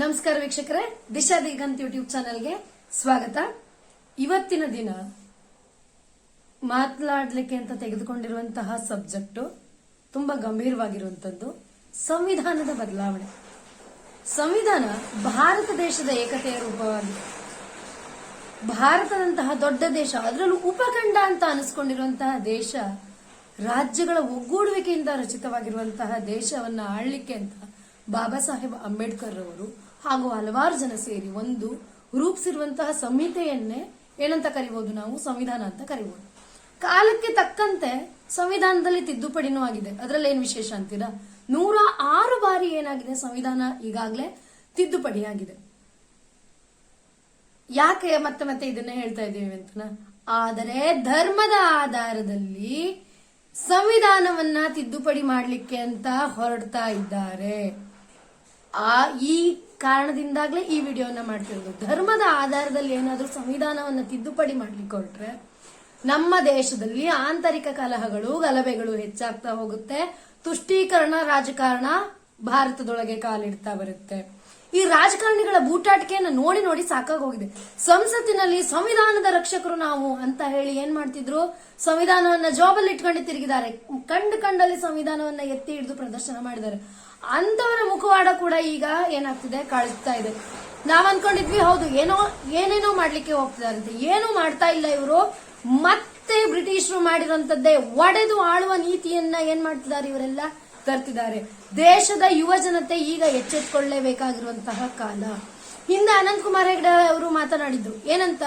ನಮಸ್ಕಾರ ವೀಕ್ಷಕರೇ, ದಿಶಾ ದಿಗಂತ್ ಯೂಟ್ಯೂಬ್ ಚಾನೆಲ್ಗೆ ಸ್ವಾಗತ. ಇವತ್ತಿನ ದಿನ ಮಾತನಾಡ್ಲಿಕ್ಕೆ ಅಂತ ತೆಗೆದುಕೊಂಡಿರುವಂತಹ ಸಬ್ಜೆಕ್ಟ್ ತುಂಬಾ ಗಂಭೀರವಾಗಿರುವಂತದ್ದು ಸಂವಿಧಾನದ ಬದಲಾವಣೆ. ಸಂವಿಧಾನ ಭಾರತ ದೇಶದ ಏಕತೆಯ ರೂಪವಾಗಿದೆ. ಭಾರತದಂತಹ ದೊಡ್ಡ ದೇಶ, ಅದರಲ್ಲೂ ಉಪಖಂಡ ಅಂತ ಅನಿಸ್ಕೊಂಡಿರುವಂತಹ ದೇಶ, ರಾಜ್ಯಗಳ ಒಗ್ಗೂಡುವಿಕೆಯಿಂದ ರಚಿತವಾಗಿರುವಂತಹ ದೇಶವನ್ನ ಆಳ್ಲಿಕ್ಕೆ ಅಂತ ಬಾಬಾ ಸಾಹೇಬ್ ಅಂಬೇಡ್ಕರ್ ಅವರು ಹಾಗೂ ಹಲವಾರು ಜನ ಸೇರಿ ಒಂದು ರೂಪಿಸಿರುವಂತಹ ಸಂಹಿತೆಯನ್ನೇ ಏನಂತ ಕರಿಬಹುದು ನಾವು? ಸಂವಿಧಾನ ಅಂತ ಕರಿಬಹುದು ಕಾಲಕ್ಕೆ ತಕ್ಕಂತೆ ಸಂವಿಧಾನದಲ್ಲಿ ತಿದ್ದುಪಡಿನೂ ಆಗಿದೆ. ಅದರಲ್ಲಿ ಏನ್ ವಿಶೇಷ ಅಂತೀರಾ? ನೂರ ಆರು ಬಾರಿ ಏನಾಗಿದೆ ಸಂವಿಧಾನ? ಈಗಾಗಲೇ ತಿದ್ದುಪಡಿ ಆಗಿದೆ. ಯಾಕೆ ಮತ್ತೆ ಮತ್ತೆ ಇದನ್ನ ಹೇಳ್ತಾ ಇದ್ದೀವಿ ಅಂತ ಆದರೆ ಧರ್ಮದ ಆಧಾರದಲ್ಲಿ ಸಂವಿಧಾನವನ್ನ ತಿದ್ದುಪಡಿ ಮಾಡಲಿಕ್ಕೆ ಅಂತ ಹೊರಡ್ತಾ ಇದ್ದಾರೆ. ಆ, ಈ ಕಾರಣದಿಂದಾಗ್ಲೇ ಈ ವಿಡಿಯೋನ ಮಾಡ್ತಿರೋದು. ಧರ್ಮದ ಆಧಾರದಲ್ಲಿ ಏನಾದ್ರೂ ಸಂವಿಧಾನವನ್ನ ತಿದ್ದುಪಡಿ ಮಾಡ್ಲಿಕ್ಕೆ ಹೊರಟ್ರೆ ನಮ್ಮ ದೇಶದಲ್ಲಿ ಆಂತರಿಕ ಕಲಹಗಳು, ಗಲಭೆಗಳು ಹೆಚ್ಚಾಗ್ತಾ ಹೋಗುತ್ತೆ. ತುಷ್ಟೀಕರಣ, ರಾಜಕಾರಣ ಭಾರತದೊಳಗೆ ಕಾಲಿಡ್ತಾ ಬರುತ್ತೆ. ಈ ರಾಜಕಾರಣಿಗಳ ಬೂಟಾಟಿಕೆಯನ್ನು ನೋಡಿ ನೋಡಿ ಸಾಕಾಗಿ ಹೋಗಿದೆ ಸಂಸತ್ತಿನಲ್ಲಿ ಸಂವಿಧಾನದ ರಕ್ಷಕರು ನಾವು ಅಂತ ಹೇಳಿ ಏನ್ ಮಾಡ್ತಿದ್ರು? ಸಂವಿಧಾನವನ್ನ ಜಾಬಲ್ಲಿ ಇಟ್ಕೊಂಡು ತಿರುಗಿದ್ದಾರೆ. ಕಂಡು ಕಂಡಲ್ಲಿ ಸಂವಿಧಾನವನ್ನ ಎತ್ತಿ ಹಿಡಿದು ಪ್ರದರ್ಶನ ಮಾಡಿದ್ದಾರೆ. ಅಂತವರ ಮುಖವಾಡ ಕೂಡ ಈಗ ಏನಾಗ್ತಿದೆ ಕಳಿಸ್ತಾ ಇದೆ. ನಾವ್ ಅನ್ಕೊಂಡಿದ್ವಿ ಹೌದು, ಏನೋ, ಏನೇನೋ ಮಾಡ್ಲಿಕ್ಕೆ ಹೋಗ್ತಿದಾರಂತೆ ಏನು ಮಾಡ್ತಾ ಇಲ್ಲ ಇವರು. ಮತ್ತೆ ಬ್ರಿಟಿಷರು ಮಾಡಿರುವಂತದ್ದೇ ಒಡೆದು ಆಳುವ ನೀತಿಯನ್ನ ಏನ್ ಮಾಡ್ತಿದ್ದಾರೆ, ಇವರೆಲ್ಲ ತರ್ತಿದ್ದಾರೆ. ದೇಶದ ಯುವ ಜನತೆ ಈಗ ಎಚ್ಚೆತ್ಕೊಳ್ಳೇಬೇಕಾಗಿರುವಂತಹ ಕಾಲ. ಹಿಂದೆ ಅನಂತ್ ಕುಮಾರ್ ಹೆಗಡೆ ಅವರು ಮಾತನಾಡಿದ್ರು ಏನಂತ?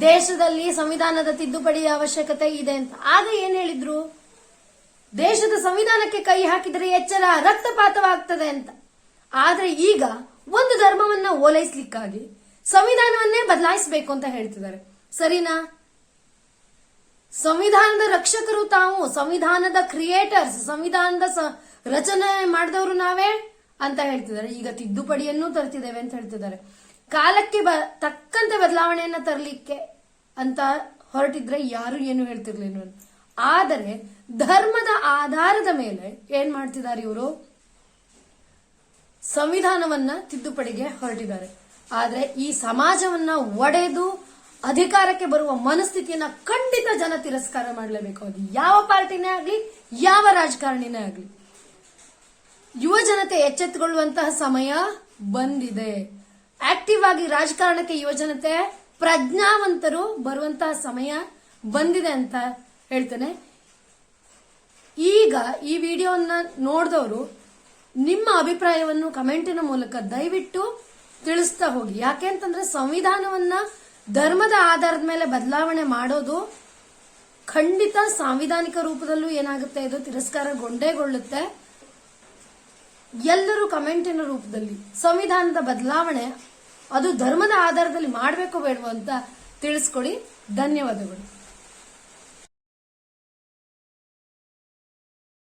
ದೇಶದಲ್ಲಿ ಸಂವಿಧಾನದ ತಿದ್ದುಪಡಿಯ ಅವಶ್ಯಕತೆ ಇದೆ ಅಂತ. ಆಗ ಏನ್ ಹೇಳಿದ್ರು? ದೇಶದ ಸಂವಿಧಾನಕ್ಕೆ ಕೈ ಹಾಕಿದರೆ ಎಚ್ಚರ ರಕ್ತಪಾತವಾಗ್ತದೆ ಅಂತ. ಆದ್ರೆ ಈಗ ಒಂದು ಧರ್ಮವನ್ನ ಓಲೈಸ್ಲಿಕ್ಕಾಗಿ ಸಂವಿಧಾನವನ್ನೇ ಬದಲಾಯಿಸಬೇಕು ಅಂತ ಹೇಳ್ತಿದ್ದಾರೆ. ಸರಿನಾ? ಸಂವಿಧಾನದ ರಕ್ಷಕರು ತಾವು, ಸಂವಿಧಾನದ ಕ್ರಿಯೇಟರ್ಸ್, ಸಂವಿಧಾನದ ರಚನೆ ಮಾಡಿದವರು ನಾವೇ ಅಂತ ಹೇಳ್ತಿದ್ದಾರೆ. ಈಗ ತಿದ್ದುಪಡಿಯನ್ನು ತರ್ತಿದ್ದೇವೆ ಅಂತ ಹೇಳ್ತಿದ್ದಾರೆ. ಕಾಲಕ್ಕೆ ಬ, ತಕ್ಕಂತೆ ಬದಲಾವಣೆಯನ್ನ ತರಲಿಕ್ಕೆ ಅಂತ ಹೊರಟಿದ್ರೆ ಯಾರು ಏನು ಹೇಳ್ತಿರ್ಲಿಲ್ಲ ಆದರೆ ಧರ್ಮದ ಆಧಾರದ ಮೇಲೆ ಏನ್ ಮಾಡ್ತಿದ್ದಾರೆ ಇವರು? ಸಂವಿಧಾನವನ್ನ ತಿದ್ದುಪಡಿಗೆ ಹೊರಟಿದ್ದಾರೆ. ಆದರೆ ಈ ಸಮಾಜವನ್ನ ಒಡೆದು ಅಧಿಕಾರಕ್ಕೆ ಬರುವ ಮನಸ್ಥಿತಿಯನ್ನ ಖಂಡಿತ ಜನ ತಿರಸ್ಕಾರ ಮಾಡಲೇಬೇಕು. ಅದು ಯಾವ ಪಾರ್ಟಿನೇ ಆಗ್ಲಿ, ಯಾವ ರಾಜಕಾರಣಿನೇ ಆಗ್ಲಿ. ಯುವ ಜನತೆ ಎಚ್ಚೆತ್ತುಕೊಳ್ಳುವಂತಹ ಸಮಯ ಬಂದಿದೆ. ಆಕ್ಟಿವ್ ಆಗಿ ರಾಜಕಾರಣಕ್ಕೆ ಯುವ ಜನತೆ ಪ್ರಜ್ಞಾವಂತರು ಬರುವಂತಹ ಸಮಯ ಬಂದಿದೆ ಅಂತ ಹೇಳ್ತೇನೆ. ಈಗ ಈ ವಿಡಿಯೋನ ನೋಡಿದವರು ನಿಮ್ಮ ಅಭಿಪ್ರಾಯವನ್ನು ಕಮೆಂಟಿನ ಮೂಲಕ ದಯವಿಟ್ಟು ತಿಳಿಸ್ತಾ ಹೋಗಿ. ಯಾಕೆ ಅಂತಂದ್ರೆ ಸಂವಿಧಾನವನ್ನ ಧರ್ಮದ ಆಧಾರದ ಮೇಲೆ ಬದಲಾವಣೆ ಮಾಡೋದು ಖಂಡಿತ ಸಾಂವಿಧಾನಿಕ ರೂಪದಲ್ಲೂ ಏನಾಗುತ್ತೆ? ಇದು ತಿರಸ್ಕಾರಗೊಂಡೇಗೊಳ್ಳುತ್ತೆ ಎಲ್ಲರೂ ಕಮೆಂಟಿನ ರೂಪದಲ್ಲಿ ಸಂವಿಧಾನದ ಬದಲಾವಣೆ ಅದು ಧರ್ಮದ ಆಧಾರದಲ್ಲಿ ಮಾಡಬೇಕು ಬೇಡವೋ ಅಂತ ತಿಳಿಸ್ಕೊಡಿ. ಧನ್ಯವಾದಗಳು.